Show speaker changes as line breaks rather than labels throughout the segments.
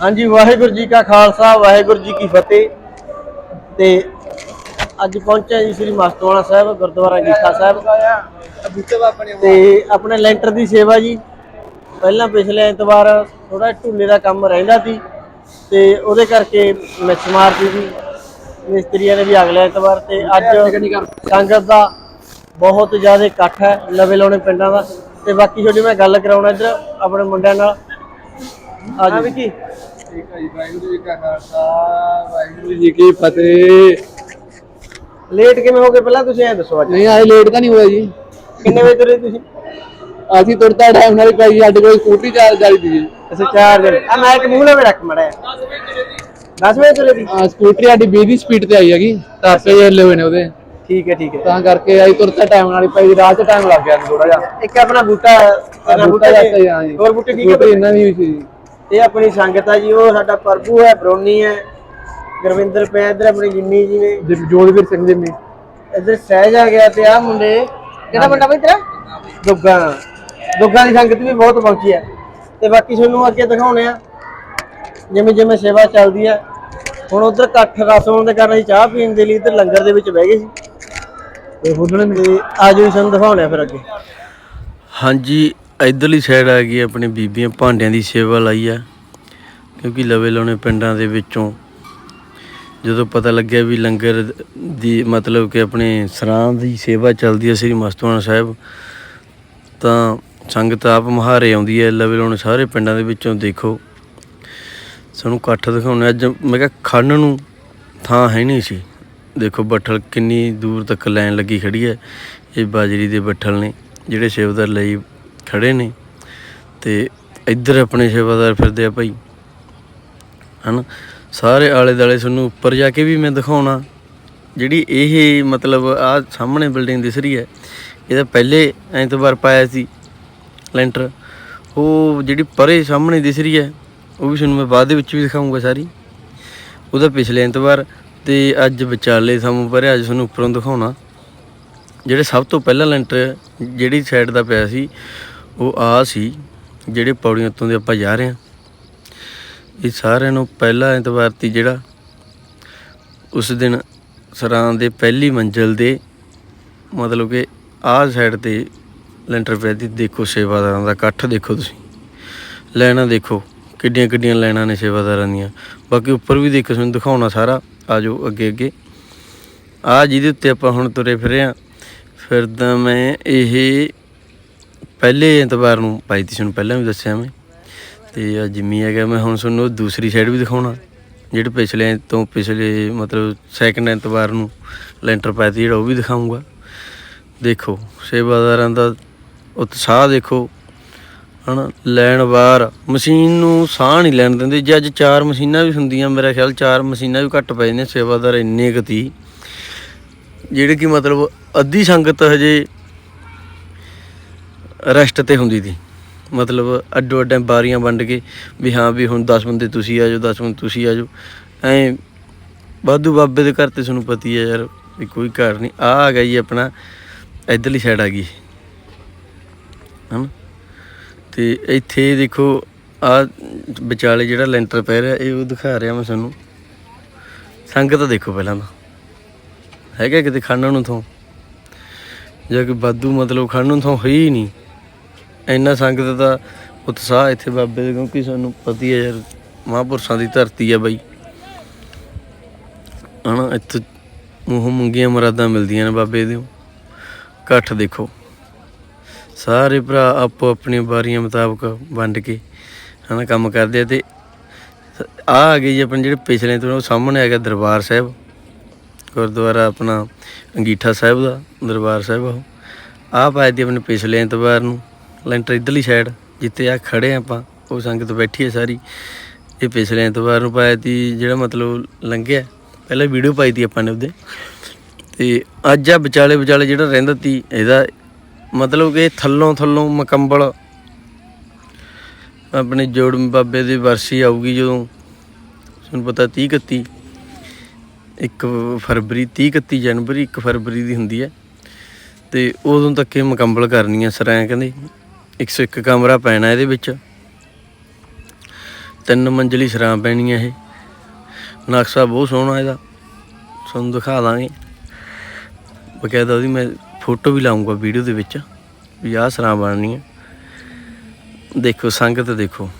ਹਾਂਜੀ ਵਾਹਿਗੁਰੂ ਜੀ ਕਾ ਖਾਲਸਾ ਵਾਹਿਗੁਰੂ ਜੀ ਕੀ ਫਤਿਹ। ਤੇ ਅੱਜ ਪਹੁੰਚਿਆ ਜੀ ਸ੍ਰੀ ਮਸਤੋਣਾ ਸਾਹਿਬ ਗੁਰਦੁਆਰਾ ਗੀਠਾ ਸਾਹਿਬ। ਤੇ ਆਪਣੇ ਲੈਂਟਰ ਦੀ ਸੇਵਾ ਜੀ ਪਹਿਲਾਂ ਪਿਛਲੇ ਐਤਵਾਰ ਥੋੜਾ ਢੁੱਲੇ ਦਾ ਕੰਮ ਰਹਿੰਦਾ ਸੀ ਤੇ ਉਹਦੇ ਕਰਕੇ ਮਿਸ ਮਾਰਦੀ ਸੀ। ਮਿਸਤਰੀਆਂ ਨੇ ਵੀ ਅਗਲੇ ਐਤਵਾਰ ਤੇ ਅੱਜ ਸੰਗਤ ਦਾ ਬਹੁਤ ਜ਼ਿਆਦਾ ਇਕੱਠ ਹੈ ਲਵੇ ਲਾਉਣੇ ਪਿੰਡਾਂ ਦਾ। ਤੇ ਬਾਕੀ ਤੁਹਾਡੀ ਮੈਂ ਗੱਲ ਕਰਾਉਣਾ ਇੱਧਰ ਆਪਣੇ ਮੁੰਡਿਆਂ ਨਾਲ। ਆ ਜੀ ਕੀ
ਠੀਕ ਹੈ ਜੀ ਵਾਹਿਗੁਰੂ ਜੀ ਕਾ ਖਾਲਸਾ ਵਾਹਿਗੁਰੂ ਜੀ ਕੀ ਫਤਿਹ।
ਲੇਟ ਕਿਵੇਂ ਹੋ ਗਏ? ਪਹਿਲਾਂ ਤੁਸੀਂ ਐ ਦੱਸੋ ਅੱਜ।
ਨਹੀਂ ਆਏ ਲੇਟ ਤਾਂ ਨਹੀਂ ਹੋਇਆ ਜੀ।
ਕਿੰਨੇ ਵਜੇ ਤੁਰੇ ਤੁਸੀਂ?
ਅਸੀਂ ਤੁਰਦਾ ਟਾਈਮ ਨਾਲ ਹੀ ਭਾਈ ਸਾਡੇ ਕੋਲ ਸਕੂਟਰੀ ਚਾਰ ਜਾਈ ਦੀ ਜੀ
ਅਸੀਂ 4 ਵਜੇ। ਆ ਮੈਂ ਇੱਕ ਮੂੰਹ ਲਵੇ ਰੱਖ ਮੜਿਆ 10 ਵਜੇ ਤੁਰੇ ਸੀ
ਆ ਸਕੂਟਰੀ ਸਾਡੀ 20 ਦੀ ਸਪੀਡ ਤੇ ਆਈ ਹੈਗੀ ਤਾਪੇ ਜੇ ਹੱਲੇ ਹੋਏ ਨੇ ਉਹਦੇ।
ਠੀਕ ਹੈ ਠੀਕ ਹੈ।
ਤਾਂ ਕਰਕੇ ਅਸੀਂ ਤੁਰਦਾ ਟਾਈਮ ਨਾਲ ਹੀ ਭਾਈ ਰਾਤ ਚ ਟਾਈਮ ਲੱਗ ਗਿਆ ਥੋੜਾ ਜਿਹਾ।
ਇੱਕ ਆਪਣਾ ਬੂਟਾ ਤੇਰਾ
ਬੂਟਾ
ਬੂਟਾ
ਜਾਂਦਾ ਹਾਂ ਜੀ।
ਹੋਰ ਬੂਟੇ ਠੀਕ
ਸਕੂਟਰੀ
ਹੈ?
ਇਹਨਾਂ ਦੀ ਵੀ ਸੀ।
ਇਹ ਆਪਣੀ ਸੰਗਤ ਆ ਜੀ ਉਹ ਸਾਡਾ ਪ੍ਰਭੂ ਹੈ ਬਰੋਨੀ ਹੈ। ਗੁਰਵਿੰਦਰ ਪਿਆ ਇੱਧਰ ਆਪਣੀ ਜਿੰਨੀ ਜੀ ਨੇ।
ਜੋਧਵੀਰ ਸਿੰਘ ਜੀ ਨੇ
ਇੱਧਰ ਸਹਿਜ ਆ ਗਿਆ ਤੇ ਆ ਮੁੰਡੇ। ਕਿਹੜਾ ਮੁੰਡਾ ਬਈ ਤੇਰਾ? ਦੁੱਗਾ। ਦੁੱਗਾ ਦੀ ਸੰਗਤ ਵੀ ਬਹੁਤ ਪਹੁੰਚੀ ਹੈ। ਤੇ ਬਾਕੀ ਤੁਹਾਨੂੰ ਅੱਗੇ ਦਿਖਾਉਣੇ ਆ। ਜਿਵੇਂ ਜਿਵੇਂ ਸੇਵਾ ਚੱਲਦੀ ਹੈ। ਹੁਣ ਉਧਰ ਇਕੱਠ ਰਸ ਹੋਣ ਦੇ ਕਾਰਨ ਅਸੀਂ ਚਾਹ ਪੀਣ ਦੇ ਲਈ ਇੱਧਰ ਲੰਗਰ ਦੇ ਵਿੱਚ ਬਹਿ ਗਏ ਸੀ।
ਤੇ ਬੋਲਣੇ
ਤੇ ਆਜੋ ਜੀ ਤੁਹਾਨੂੰ ਦਿਖਾਉਣੇ ਆ ਫਿਰ ਅੱਗੇ।
ਹਾਂਜੀ ਇਧਰਲੀ ਸਾਈਡ ਆ ਗਈ ਆਪਣੇ ਬੀਬੀਆਂ ਭਾਂਡਿਆਂ ਦੀ ਸੇਵਾ ਲਈ ਆ, ਕਿਉਂਕਿ ਲਵੇ ਲਾਉਣੇ ਪਿੰਡਾਂ ਦੇ ਵਿੱਚੋਂ। ਜਦੋਂ ਪਤਾ ਲੱਗਿਆ ਵੀ ਲੰਗਰ ਦੀ ਮਤਲਬ ਕਿ ਆਪਣੇ ਸਰਾਂ ਦੀ ਸੇਵਾ ਚੱਲਦੀ ਹੈ ਸ੍ਰੀ ਮਸਤੂਆਣਾ ਸਾਹਿਬ, ਤਾਂ ਸੰਗਤ ਆਪ ਮਹਾਰੇ ਆਉਂਦੀ ਹੈ, ਲਵੇ ਲਾਉਣੇ ਸਾਰੇ ਪਿੰਡਾਂ ਦੇ ਵਿੱਚੋਂ ਦੇਖੋ। ਸਾਨੂੰ ਇਕੱਠ ਦਿਖਾਉਣੇ ਅੱਜ ਮੈਂ ਕਿਹਾ ਖੜਨ ਨੂੰ ਥਾਂ ਹੈ ਨਹੀਂ ਸੀ। ਦੇਖੋ ਬੱਠਲ ਕਿੰਨੀ ਦੂਰ ਤੱਕ ਲਾਈਨ ਲੱਗੀ ਖੜੀ ਹੈ, ਇਹ ਬਾਜਰੀ ਦੇ ਬੱਠਲ ਨੇ, ਜਿਹੜੇ ਸੇਵਾਦਾਰ ਲਈ ਖੜੇ ਨੇ ਤੇ ਇੱਧਰ ਆਪਣੇ ਸੇਵਾਦਾਰ ਫਿਰਦੇ ਆ ਭਾਈ। ਹਨ? ਸਾਰੇ ਆਲੇ ਦਾਲੇ ਤੁਹਾਨੂੰ ਉੱਪਰ ਜਾ ਕੇ ਵੀ ਮੈਂ ਦਿਖਾਉਣਾ। ਜਿਹੜੀ ਇਹ ਮਤਲਬ ਆ ਸਾਹਮਣੇ ਬਿਲਡਿੰਗ ਦਿਸ ਰਹੀ ਹੈ, ਇਹਦਾ ਪਹਿਲੇ ਐਤਵਾਰ ਪਾਇਆ ਸੀ ਲੈਂਟਰ। ਉਹ ਜਿਹੜੀ ਪਰੇ ਸਾਹਮਣੇ ਦਿਸ ਰਹੀ ਹੈ, ਉਹ ਵੀ ਤੁਹਾਨੂੰ ਮੈਂ ਬਾਅਦ ਦੇ ਵਿੱਚ ਵੀ ਦਿਖਾਉਂਗਾ ਸਾਰੀ। ਉਹਦਾ ਪਿਛਲੇ ਐਤਵਾਰ ਤੇ ਅੱਜ ਵਿਚਾਲੇ ਸਾਨੂੰ ਪਰੇ ਅੱਜ ਤੁਹਾਨੂੰ ਉੱਪਰੋਂ ਦਿਖਾਉਣਾ। ਜਿਹੜੇ ਸਭ ਤੋਂ ਪਹਿਲਾਂ ਲੈਂਟਰ ਜਿਹੜੀ ਸਾਈਡ ਦਾ ਪਿਆ ਸੀ ਉਹ ਆ ਸੀ, ਜਿਹੜੇ ਪੌੜੀਆਂ ਉੱਤੋਂ ਦੇ ਆਪਾਂ ਜਾ ਰਹੇ ਹਾਂ। ਇਹ ਸਾਰਿਆਂ ਨੂੰ ਪਹਿਲਾ ਐਤਵਾਰ ਤੀ ਜਿਹੜਾ ਉਸ ਦਿਨ ਸਰਾਂ ਦੇ ਪਹਿਲੀ ਮੰਜ਼ਲ ਦੇ ਮਤਲਬ ਕਿ ਆਹ ਸਾਈਡ ਤੇ ਲੈਂਟਰ ਪਿਆ ਸੀ। ਦੇਖੋ ਸੇਵਾਦਾਰਾਂ ਦਾ ਇਕੱਠ ਦੇਖੋ ਤੁਸੀਂ। ਲੈਣਾ ਦੇਖੋ ਕਿੱਡੀਆਂ ਕਿੱਡੀਆਂ ਲੈਣਾ ਨੇ ਸੇਵਾਦਾਰਾਂ ਦੀਆਂ। ਬਾਕੀ ਉੱਪਰ ਵੀ ਦੇਖੋ, ਤੁਹਾਨੂੰ ਦਿਖਾਉਣਾ ਸਾਰਾ। ਆਜੋ ਅੱਗੇ ਅੱਗੇ ਆ ਜਿਹਦੇ ਉੱਤੇ ਆਪਾਂ ਹੁਣ ਤੁਰੇ ਫਿਰੇ ਆ ਫਿਰਦਾ ਮੈਂ ਇਹ ਪਹਿਲੇ ਐਤਵਾਰ ਨੂੰ ਪਾਈ ਤੀ ਤੁਹਾਨੂੰ ਪਹਿਲਾਂ ਵੀ ਦੱਸਿਆ ਮੈਂ। ਤੇ ਆ ਜਿੰਮੀ ਹੈਗਾ ਮੈਂ, ਹੁਣ ਤੁਹਾਨੂੰ ਉਹ ਦੂਸਰੀ ਸਾਈਡ ਵੀ ਦਿਖਾਉਣਾ। ਜਿਹੜੇ ਪਿਛਲੇ ਤੋਂ ਪਿਛਲੇ ਮਤਲਬ ਸੈਕੰਡ ਐਤਵਾਰ ਨੂੰ ਲੈਂਟਰ ਪਾਇਆ ਤੀ ਜਿਹੜਾ ਉਹ ਵੀ ਦਿਖਾਉਂਗਾ ਦੇਖੋ, ਸੇਵਾਦਾਰਾਂ ਦਾ ਉਤਸ਼ਾਹ ਦੇਖੋ। ਹਨਾ, ਲੈਣ ਵਾਰ, ਮਸ਼ੀਨ ਨੂੰ ਸਾਹ ਨਹੀਂ ਲੈਣ ਦਿੰਦੇ। ਜੇ ਅੱਜ ਚਾਰ ਮਸ਼ੀਨਾਂ ਵੀ ਹੁੰਦੀਆਂ, ਮੇਰਾ ਖਿਆਲ ਚਾਰ ਮਸ਼ੀਨਾਂ ਵੀ ਘੱਟ ਪਏ ਨੇ ਸੇਵਾਦਾਰ ਇੰਨੇ ਕੁ ਤੀ ਜਿਹੜੇ ਕਿ ਮਤਲਬ ਅੱਧੀ ਸੰਗਤ ਹਜੇ ਰੈਸਟ ਤੇ ਹੁੰਦੀ ਸੀ। ਮਤਲਬ ਅੱਡੋ ਅੱਡਾਂ ਬਾਰੀਆਂ ਵੰਡ ਕੇ ਵੀ ਹਾਂ ਵੀ ਹੁਣ 10 ਬੰਦੇ ਤੁਸੀਂ ਆ ਜਾਓ 10 ਬੰਦੇ ਤੁਸੀਂ ਆ ਜਾਓ। ਐ ਬਾਦੂ ਬਾਬੇ ਦੇ ਘਰ ਤੇ ਤੁਹਾਨੂੰ ਪਤੀ ਹੈ ਯਾਰ, ਵੀ ਕੋਈ ਘਰ ਨਹੀਂ। ਆ ਆ ਗਿਆ ਜੀ ਆਪਣਾ, ਇਧਰਲੀ ਸਾਈਡ ਆ ਗਈ। ਹਨ? ਤੇ ਇੱਥੇ ਦੇਖੋ, ਆ ਵਿਚਾਲੇ ਜਿਹੜਾ ਲੈਂਟਰ ਪੈ ਰਿਹਾ, ਇਹ ਉਹ ਦਿਖਾ ਰਿਹਾ ਮੈਂ ਤੁਹਾਨੂੰ। ਸੰਗਤ ਦੇਖੋ ਪਹਿਲਾਂ ਤਾਂ। ਹੈਗਾ ਕਿਤੇ ਖੜਨ ਨੂੰ ਥੋਂ? ਜਾਂ ਕਿ ਬਾਦੂ ਮਤਲਬ ਖੜਨ ਨੂੰ ਥੋਂ ਹੋਈ ਨਹੀਂ। ਇੰਨਾ ਸੰਗਤ ਦਾ ਉਤਸ਼ਾਹ ਇੱਥੇ ਬਾਬੇ ਦੇ ਕਿਉਂਕਿ ਸਾਨੂੰ ਪਤੀ ਹੈ ਯਾਰ, ਮਹਾਂਪੁਰਸ਼ਾਂ ਦੀ ਧਰਤੀ ਆ ਬਾਈ। ਹਨਾ, ਇੱਥੇ ਮੂੰਹ ਮੰਗੀਆਂ ਮੁਰਾਦਾਂ ਮਿਲਦੀਆਂ ਨੇ ਬਾਬੇ ਦੇ। ਇਕੱਠ ਦੇਖੋ। ਸਾਰੇ ਭਰਾ ਆਪੋ ਆਪਣੀਆਂ ਵਾਰੀਆਂ ਮੁਤਾਬਕ ਵੰਡ ਕੇ, ਹਨਾ, ਕੰਮ ਕਰਦੇ ਆ ਤੇ ਆ ਆ ਗਏ ਜੀ ਆਪਣੇ ਜਿਹੜੇ ਪਿਛਲੇ ਤੋਂ ਉਹ ਸਾਹਮਣੇ ਆ ਗਿਆ ਦਰਬਾਰ ਸਾਹਿਬ। ਗੁਰਦੁਆਰਾ ਆਪਣਾ ਅੰਗੀਠਾ ਸਾਹਿਬ ਦਾ, ਦਰਬਾਰ ਸਾਹਿਬ ਉਹ। ਆ ਪਾਇਆ ਦੀ ਆਪਣੇ ਪਿਛਲੇ ਐਤਵਾਰ ਨੂੰ। ਲੈਂਟਰ ਇਧਰਲੀ ਸਾਈਡ ਜਿੱਥੇ ਆ ਖੜੇ ਆ ਆਪਾਂ, ਉਹ ਸੰਗਤ ਬੈਠੀ ਹੈ ਸਾਰੀ। ਇਹ ਪਿਛਲੇ ਐਤਵਾਰ ਨੂੰ ਪਾਇਆ ਤੀ, ਜਿਹੜਾ ਮਤਲਬ ਲੰਘਿਆ। ਪਹਿਲਾਂ ਵੀਡੀਓ ਪਾਈ ਤੀ ਆਪਾਂ ਨੇ ਉਹਦੇ। ਤੇ ਅੱਜ ਆ ਵਿਚਾਲੇ ਵਿਚਾਲੇ ਜਿਹੜਾ ਰਹਿੰਦਾ ਤੀ, ਇਹਦਾ ਮਤਲਬ ਕਿ ਥੱਲੋਂ ਥੱਲੋਂ ਮਕੰਬਲ ਆਪਣੇ ਜੋੜ ਬਾਬੇ ਦੀ ਵਰਸੀ ਆਊਗੀ ਜਦੋਂ, ਤੁਹਾਨੂੰ ਪਤਾ 30 31 ਇੱਕ ਫਰਵਰੀ 30 31 ਜਨਵਰੀ 1 ਫਰਵਰੀ ਦੀ ਹੁੰਦੀ ਹੈ ਤੇ ਉਦੋਂ ਤੱਕ ਇਹ ਮੁਕੰਮਲ ਕਰਨੀ ਹੈ ਸਰਾਂ, ਕਹਿੰਦੇ। 101 ਕਮਰਾ ਪੈਣਾ ਇਹਦੇ ਵਿੱਚ। ਤਿੰਨ ਮੰਜ਼ਲੀ ਸਰਾਂ ਪੈਣੀ ਹੈ ਇਹ। ਨਕਸ਼ਾ ਬਹੁਤ ਸੋਹਣਾ ਇਹਦਾ। ਤੁਹਾਨੂੰ ਦਿਖਾ ਦਾਂਗੇ। ਬਕਾਇਦਾ ਉਹਦੀ ਮੈਂ ਫੋਟੋ ਵੀ ਲਾਉਂਗਾ ਵੀਡੀਓ ਦੇ ਵਿੱਚ, ਵੀ ਆਹ ਸਰਾਂ ਬਣਨੀ ਹੈ। ਦੇਖੋ, ਸੰਗਤ ਦੇਖੋ।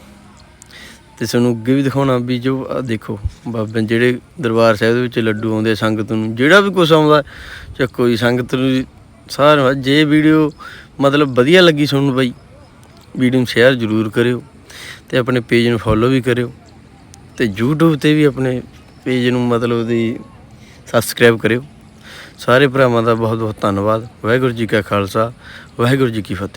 ਤੇ ਤੁਹਾਨੂੰ ਅੱਗੇ ਵੀ ਦਿਖਾਉਣਾ ਵੀ ਜੋ ਆਹ ਦੇਖੋ, ਬਾਬੇ ਜਿਹੜੇ ਦਰਬਾਰ ਸਾਹਿਬ ਦੇ ਵਿੱਚ ਲੱਡੂ ਆਉਂਦੇ ਆ ਸੰਗਤ ਨੂੰ, ਜਿਹੜਾ ਵੀ ਕੁਝ ਆਉਂਦਾ, ਚੱਕੋ ਜੀ, ਸੰਗਤ ਨੂੰ ਸਾਰਾ ਜੇ ਵੀਡੀਓ ਮਤਲਬ ਵਧੀਆ ਲੱਗੀ ਤੁਹਾਨੂੰ ਬਾਈ ਵੀਡੀਓ ਨੂੰ ਸ਼ੇਅਰ ਜ਼ਰੂਰ ਕਰਿਓ ਤੇ ਆਪਣੇ ਪੇਜ ਨੂੰ ਫੋਲੋ ਵੀ ਕਰਿਓ ਤੇ YouTube ਤੇ ਵੀ ਆਪਣੇ ਪੇਜ ਨੂੰ ਮਤਲਬ ਦੀ ਸਬਸਕ੍ਰਾਈਬ ਕਰਿਓ। ਸਾਰੇ ਭਰਾਵਾਂ ਦਾ ਬਹੁਤ ਬਹੁਤ ਧੰਨਵਾਦ। ਵਾਹਿਗੁਰੂ ਜੀ ਕਾ ਖਾਲਸਾ, ਵਾਹਿਗੁਰੂ ਜੀ ਕੀ ਫਤਿਹ।